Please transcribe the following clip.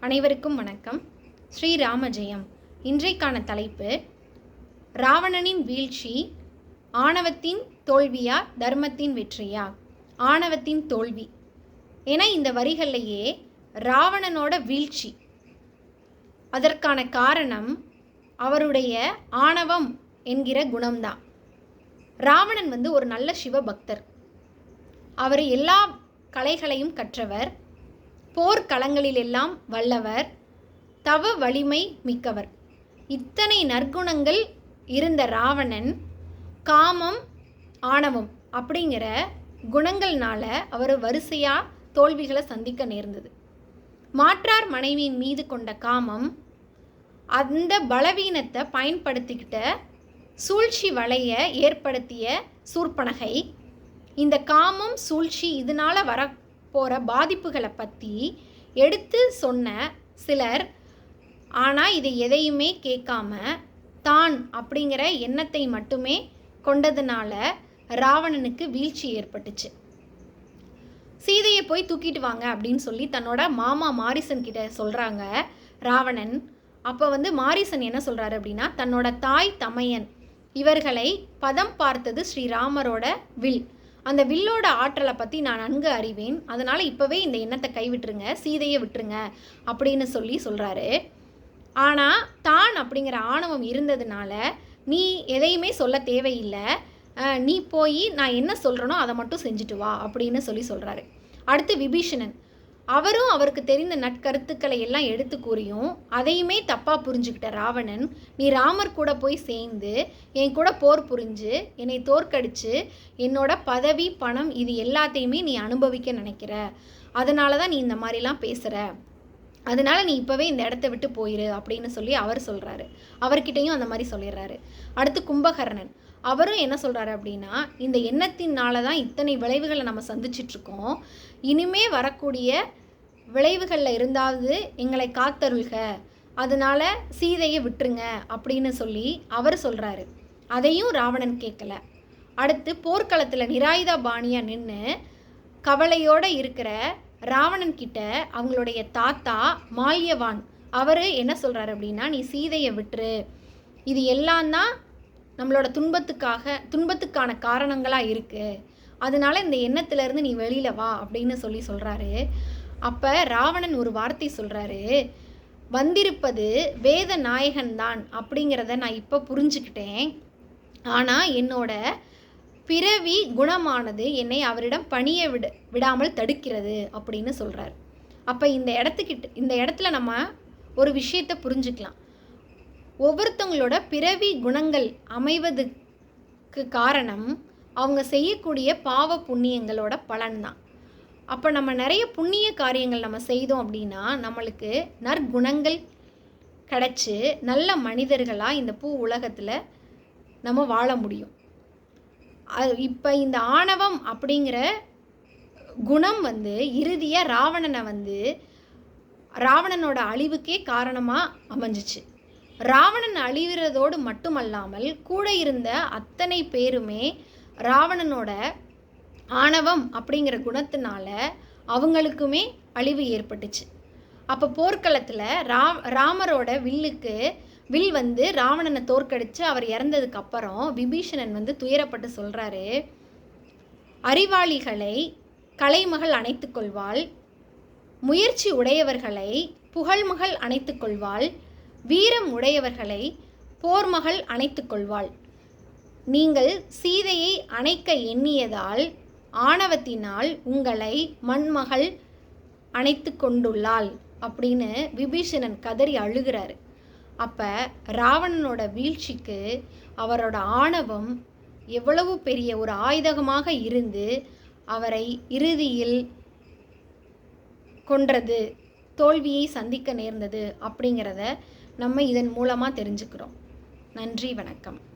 அனைவருக்கும் வணக்கம். ஸ்ரீ ராமஜெயம். இன்றைக்கான தலைப்பு ராவணனின் வீழ்ச்சி ஆணவத்தின் தோல்வியா தர்மத்தின் வெற்றியா? ஆணவத்தின் தோல்வி. என இந்த வரிகள்லையே ராவணனோட வீழ்ச்சி. அதற்கான காரணம் அவருடைய ஆணவம் என்கிற குணம்தான். ராவணன் வந்து ஒரு நல்ல சிவபக்தர். அவர் எல்லா கலைகளையும் கற்றவர். போர்க்களங்களிலெல்லாம் வல்லவர் தவ வலிமை மிக்கவர். இத்தனை நற்குணங்கள் இருந்த ராவணன் காமம் ஆணவம் அப்படிங்கிற குணங்கள்னால அவர் வரிசையாக தோல்விகளை சந்திக்க நேர்ந்தது. மாற்றார் மனைவியின் மீது கொண்ட காமம் அந்த பலவீனத்தை பயன்படுத்திக்கிட்ட சூழ்ச்சி வலைய ஏற்படுத்திய சூர்பனகை. இந்த காமம் சூழ்ச்சி இதனால் வர போகிற பாதிப்புகளை பற்றி எடுத்து சொன்ன சிலர் ஆனால் இதை எதையுமே கேட்காம தான் அப்படிங்கிற எண்ணத்தை மட்டுமே கொண்டதுனால ராவணனுக்கு வீழ்ச்சி ஏற்பட்டுச்சு. சீதையை போய் தூக்கிட்டு வாங்க அப்படின்னு சொல்லி தன்னோட மாமா மாரிசன் கிட்ட சொல்கிறாங்க ராவணன். அப்போ வந்து மாரிசன் என்ன சொல்கிறாரு அப்படின்னா தன்னோட தாய் தமையன் இவர்களை பதம் பார்த்தது ஸ்ரீராமரோட வில். அந்த வில்லோட ஆற்றலை பற்றி நான் நன்கு அறிவேன். அதனால் இப்போவே இந்த எண்ணத்தை கைவிட்டுருங்க சீதையை விட்டுருங்க அப்படின்னு சொல்லி சொல்கிறாரு ஆனால் தான் அப்படிங்கிற ஆணவம் இருந்ததுனால நீ எதையுமே சொல்ல தேவையில்லை. நீ போய் நான் என்ன சொல்கிறேனோ அதை மட்டும் செஞ்சுட்டு வா அப்படின்னு சொல்லி சொல்கிறாரு அடுத்து விபீஷணன். அவரும் அவருக்கு தெரிந்த நட்கருத்துக்களை எல்லாம் எடுத்து கூறியும் அதையுமே தப்பாக புரிஞ்சுக்கிட்ட ராவணன் நீ ராமர் கூட போய் சேர்ந்து என் கூட போர் புரிஞ்சு என்னை தோற்கடிச்சு என்னோட பதவி பணம் இது எல்லாத்தையுமே நீ அனுபவிக்க நினைக்கிற. அதனால தான் நீ இந்த மாதிரிலாம் பேசுகிற அதனால நீ இப்போவே இந்த இடத்த விட்டு போயிரு அப்படின்னு சொல்லி அவர் சொல்கிறாரு அவர்கிட்டயும் அந்த மாதிரி சொல்லிடுறாரு. அடுத்து கும்பகர்ணன். அவரும் என்ன சொல்கிறாரு அப்படின்னா இந்த எண்ணத்தினால தான் இத்தனை விளைவுகளை நம்ம சந்திச்சிட்டு இருக்கோம். இனிமே வரக்கூடிய விளைவுகளில் இருந்தாவது எங்களை காத்தருள்க. அதனால் சீதையை விட்டுருங்க அப்படின்னு சொல்லி அவர் சொல்கிறாரு அதையும் ராவணன் கேட்கல அடுத்து போர்க்களத்தில் நிராயுதா பாணியாக நின்று கவலையோடு இருக்கிற ராவணன் கிட்ட அவங்களுடைய தாத்தா மால்யவான் அவர் என்ன சொல்கிறாரு அப்படின்னா நீ சீதையை விட்டுரு. இது எல்லாம் தான் நம்மளோட துன்பத்துக்காக துன்பத்துக்கான காரணங்களாக இருக்குது அதனால இந்த எண்ணத்திலேருந்து நீ வெளியில் வா அப்படின்னு சொல்லி சொல்கிறாரு அப்போ ராவணன் ஒரு வார்த்தை சொல்கிறாரு வந்திருப்பது வேத நாயகன் தான் அப்படிங்கிறத நான் இப்போ புரிஞ்சுக்கிட்டேன். ஆனால் என்னோட பிறவி குணமானது என்னை அவரிடம் பணிய விட விடாமல் தடுக்கிறது அப்படின்னு சொல்கிறார் அப்போ இந்த இடத்துக்கிட்ட இந்த இடத்துல நம்ம ஒரு விஷயத்தை புரிஞ்சுக்கலாம். ஒவ்வொருத்தவங்களோட பிறவி குணங்கள் அமைவதுக்கு காரணம் அவங்க செய்யக்கூடிய பாவ புண்ணியங்களோட பலன்தான். அப்போ நம்ம நிறைய புண்ணிய காரியங்கள் நம்ம செய்தோம் அப்படின்னா நம்மளுக்கு நற்குணங்கள் கிடச்சி நல்ல மனிதர்களாக இந்த பூ உலகத்தில் நம்ம வாழ முடியும். அது இப்போ இந்த ஆணவம் அப்படிங்கிற குணம் வந்து இறுதியாக ராவணனை வந்து ராவணனோட அழிவுக்கே காரணமாக அமைஞ்சிச்சு. ராவணன் அழிகிறதோடு மட்டுமல்லாமல் கூட இருந்த அத்தனை பேருமே ராவணனோட ஆணவம் அப்படிங்கிற குணத்தினால அவங்களுக்குமே அழிவு ஏற்பட்டுச்சு. அப்போ போர்க்களத்தில் ரா ராமரோட வில்லுக்கு வில் வந்து ராவணனை தோற்கடித்து அவர் இறந்ததுக்கு அப்புறம் விபீஷணன் வந்து துயரப்பட்டு சொல்கிறாரு அறிவாளிகளை கலைமகள் அணைத்து கொள்வாள் முயற்சி உடையவர்களை புகழ்மகள் அணைத்து கொள்வாள் வீரம் உடையவர்களை போர்மகள் அணைத்து கொள்வாள். நீங்கள் சீதையை அணைக்க எண்ணியதால் ஆணவத்தினால் உங்களை மண்மகள் அணைத்து கொண்டுள்ளாள் அப்படின்னு விபீஷணன் கதறி அழுகிறாரு. அப்போ ராவணனோட வீழ்ச்சிக்கு அவரோட ஆணவம் எவ்வளவு பெரிய ஒரு ஆயுதகமாக இருந்து அவரை இறுதியில் கொன்றது தோல்வியை சந்திக்க நேர்ந்தது அப்படிங்கிறத நம்ம இதன் மூலமாக தெரிஞ்சுக்கிறோம். நன்றி வணக்கம்.